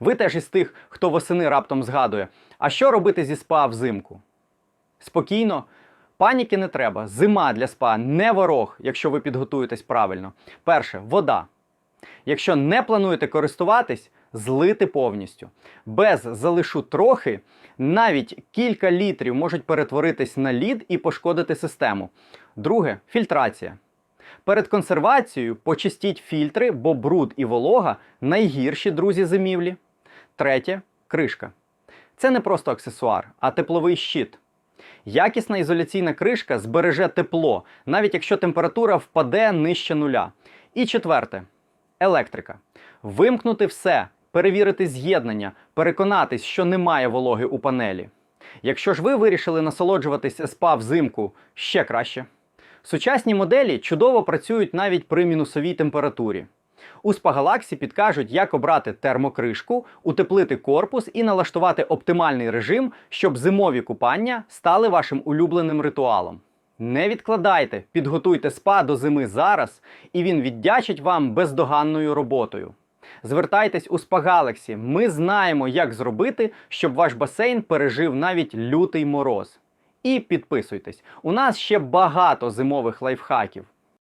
Ви теж із тих, хто восени раптом згадує, а що робити зі спа взимку? Спокійно, паніки не треба. Зима для спа не ворог, якщо ви підготуєтесь правильно. Перше, вода. Якщо не плануєте користуватись, злити повністю. Без залишу трохи, навіть кілька літрів можуть перетворитись на лід і пошкодити систему. Друге фільтрація. Перед консервацією почистіть фільтри, бо бруд і волога найгірші друзі зимівлі. Третє кришка. Це не просто аксесуар, а тепловий щит. Якісна ізоляційна кришка збереже тепло, навіть якщо температура впаде нижче нуля. І четверте електрика. Вимкнути все, перевірити з'єднання, переконатись, що немає вологи у панелі. Якщо ж ви вирішили насолоджуватись СПА взимку ще краще. Сучасні моделі чудово працюють навіть при мінусовій температурі. У Galaxy підкажуть, як обрати термокришку, утеплити корпус і налаштувати оптимальний режим, щоб зимові купання стали вашим улюбленим ритуалом. Не відкладайте, підготуйте спа до зими зараз, і він віддячить вам бездоганною роботою. Звертайтесь у Galaxy, Ми знаємо, як зробити, щоб ваш басейн пережив навіть лютий мороз. І підписуйтесь. У нас ще багато зимових лайфхаків.